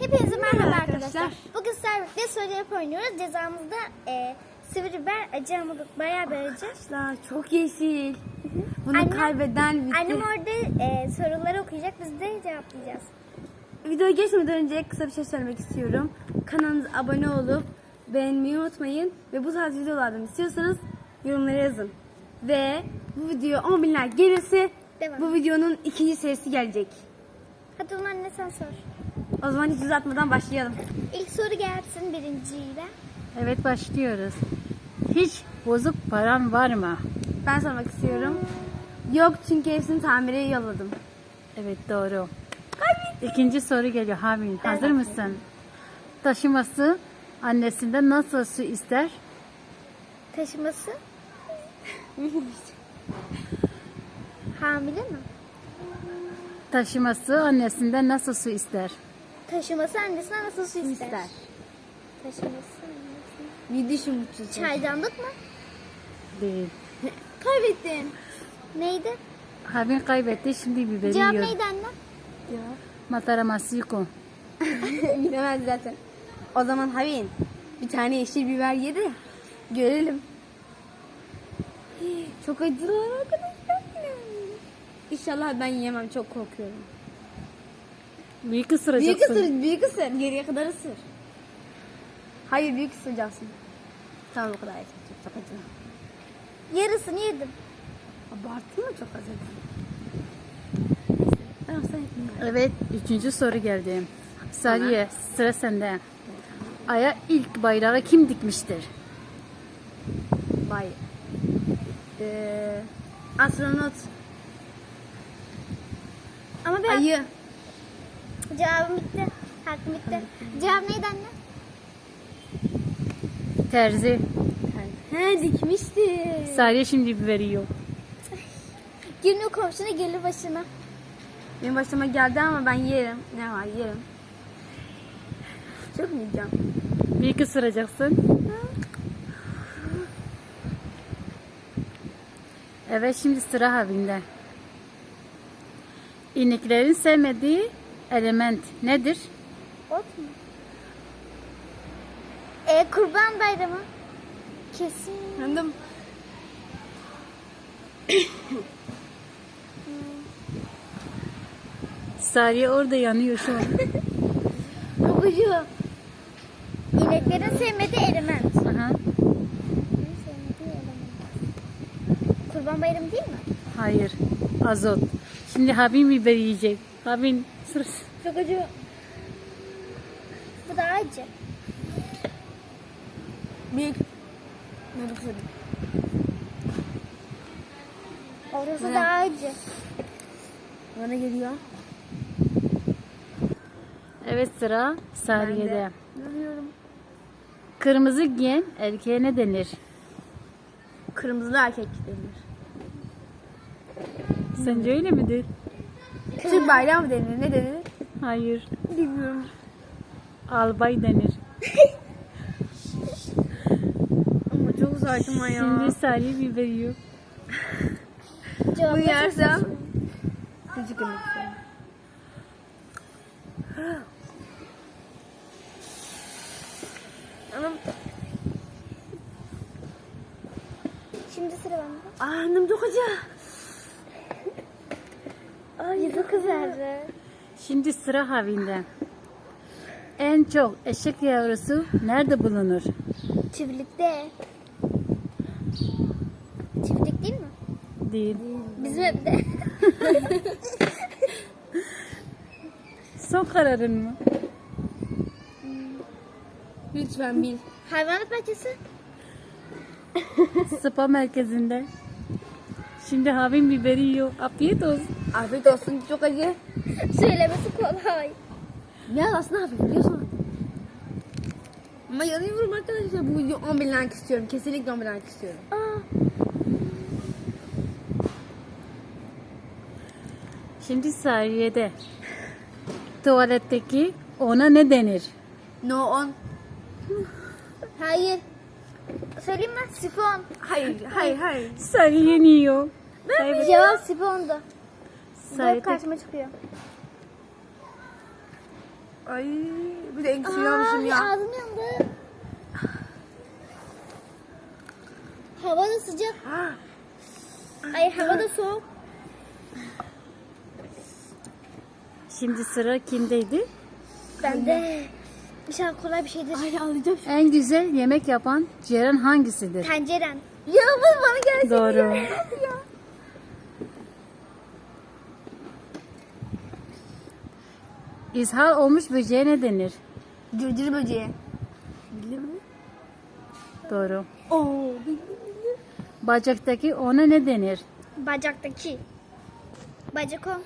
Hepinize merhaba Merhaba arkadaşlar. arkadaşlar. Bugün sizlerle soru yapı oynuyoruz. Cezamızda e, sivri biber, acı hamurluk beraber arayacağız. Arkadaşlar çok yeşil. Bunu Annem- kaybeden bitti. Annem orada e, soruları okuyacak, biz de cevaplayacağız. Videoya geçmeden önce kısa bir şey söylemek istiyorum. Kanalımıza abone olup beğenmeyi unutmayın. Ve bu tarz videolardan istiyorsanız yorumlara yazın. Ve bu video 10 bin like gelirse Devam. bu videonun ikinci serisi gelecek. Hadi onun anne sen sor. O zaman hiç uzatmadan başlayalım. İlk soru gelsin birinciyle. Evet başlıyoruz. Hiç bozuk param var mı? Ben sormak istiyorum. Yok çünkü hepsini tamire yolladım. Evet doğru. İkinci soru geliyor Havin. Ben Hazır mısın? Taşıması annesinden nasıl su ister? Taşıması? Hamile mi? Taşıması annesinden nasıl su ister? Taşıması annesine nasıl su ister? İster. Taşıması annesine. Bu çizgi. Çaydanlık mı? Değil. Kaybettin. Neydi? Havin kaybetti şimdi biberi Cevap yiyor. neydi anne? Mataramasiko. Bilemez zaten. O zaman Havin bir tane yeşil biber yedi. Görelim. Çok acılar arkadaşlar. İnşallah ben yiyemem çok korkuyorum. Büyük Büyük ısıracaksın. ısır, büyük ısır. Geriye kadar ısır. Hayır büyük ısıracaksın. Tamam o kadar yeter. Çok, çok acı. Yarısını yedim. Abarttın mı çok acı? Tamam sen yapma. Evet üçüncü soru geldi. Sariye sıra sende. Ay'a ilk bayrağı kim dikmiştir? Bay. Ee, astronot. Ama ben Ayı. Cevabım bitti. Hakkım bitti. Cevap neydi anne? Terzi. He dikmişti. Sariye şimdi biberi yiyor. Günlük komşuna gelir başına. Benim başıma geldi ama ben yerim. Ne var yerim. Çok mu yiyeceğim? Büyük ısıracaksın. Evet şimdi sıra Havin'de. İneklerin sevmediği element nedir? Ot mu? E, kurban bayramı. Kesin. Anladım. Sariye orada yanıyor şu an. Kokucu. İneklerin sevmediği element. Aha. İneklerin sevmediği element. Kurban bayramı değil mi? Hayır. Azot. Şimdi Havin biberi yiyecek. Havin sırası. Çok acı. Bu da acı. Büyük. Ne bakıyorum? Orası Ne? da acı. Bana geliyor. Evet sıra Sariye'de. Görüyorum. Kırmızı giyen erkeğe ne denir? Kırmızılı erkek denir. Sence öyle midir? Türk bayrağı denir? Ne denir? Hayır. Bilmiyorum. Albay denir. Ama çok saçma ya. Şimdi Sariye biberi yiyor. Bunu yersem küçük yemek. Anam, Şimdi sıra bende. annem çok acı. Ay çok güzeldi. Şimdi sıra Havin'de. En çok eşek yavrusu nerede bulunur? Çiftlikte. Çiftlik değil mi? Değil. Bizim evde. Son kararın mı? Lütfen bil. Hayvanat bahçesi. Spa merkezinde. Şimdi Havin biberi yiyor. Afiyet olsun. Afiyet olsun çok acı. Söylemesi kolay. Biraz aslında hafif biliyorsun. Ama yanıyorum arkadaşlar. Bu video 10 bin like istiyorum. Kesinlikle 10 bin like istiyorum. Aa, Şimdi Sariye'de. Tuvaletteki ona ne denir? No 10. hayır. Söyleyeyim mi? Sifon. Hayır, hayır, hayır. Sariye yiyor. Kaybet- Cevap sifondu. Sariye karşıma çıkıyor. Ay bir de en küçüğü almışım ya. Ağzım yandı. Hava da sıcak. Ha, Ay hava da soğuk. Şimdi sıra kimdeydi? Ben de inşallah kolay bir şeydir. Ay alacağım. En güzel yemek yapan Ceren hangisidir? Tenceren. Ya bu bana gelsin. Doğru. Ya. İzhar olmuş böceğe ne denir? Cırcır böceği. Bildin mi? Doğru. Oo. Bacaktaki ona ne denir? Bacaktaki. Bacak o.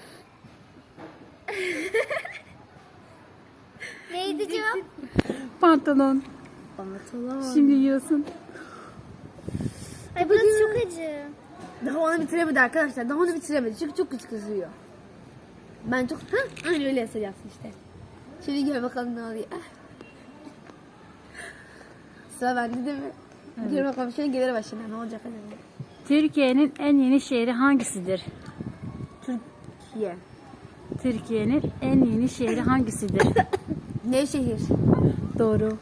Neydi cevap? Pantolon. Anlatamam. Şimdi yiyorsun. Ay burası çok acı. Daha onu bitiremedi arkadaşlar. Daha onu bitiremedi. Çünkü çok küçük kızıyor. Ben çok... Ha, aynı öyle yapacaksın işte. Şimdi gel bakalım ne oluyor. Sıra bende değil mi? Gel bakalım şöyle gelir başına. Ne olacak acaba? Türkiye'nin en yeni şehri hangisidir? Türkiye. Türkiye'nin en yeni şehri hangisidir? Nevşehir. Doğru.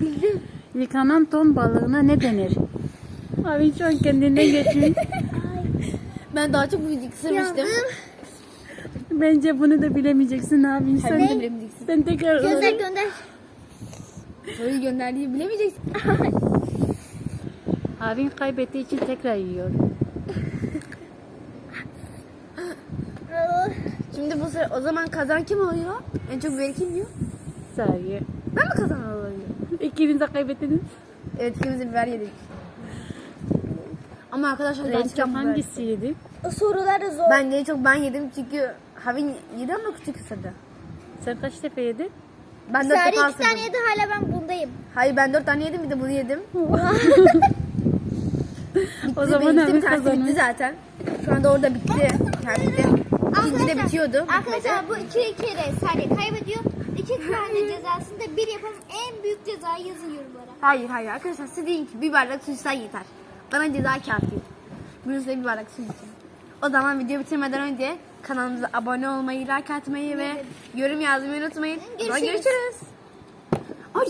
Bildim. Yıkanan ton balığına ne denir? Abi şu an kendinden geçmiş. Ben daha çok büyüdük sırmıştım. Bence bunu da bilemeyeceksin abi. Sen, de bilemeyeceksin. sen tekrar Gönder gönder. Soruyu gönderdiği bilemeyeceksin. Abin kaybettiği için tekrar yiyor. Şimdi bu sıra o zaman kazan kim oluyor? En çok beni kim yiyor? Sahi. Ben mi kazanan oluyorum? İkiniz de kaybettiniz. Evet ikimiz de biber yedik. Ama arkadaşlar En gerçekten çok biber- hangisiydi? O sorular da zor. Ben de çok ben yedim çünkü Havin yedi ama küçük ısırdı. Sen kaç defa yedin? Ben dört Sari defa iki tane ısırdım. yedi hala ben bundayım. Hayır ben dört tane yedim bir de bunu yedim. o zaman abi bir tanesi bitti kazanır. zaten. Şu anda orada bitti. Kendisi. İkinci de bitiyordu. bitmedi. Arkadaşlar bu iki kere Sari kaybediyor. İki tane cezasında bir yapalım. En büyük cezayı yazın yorumlara. Hayır hayır arkadaşlar siz deyin ki bir bardak su içsen yeter. Bana ceza kafi. Bugün size bir bardak su için. O zaman video bitirmeden önce kanalımıza abone olmayı, like atmayı ve yorum yazmayı unutmayın. O zaman Görüşürüz. Ay,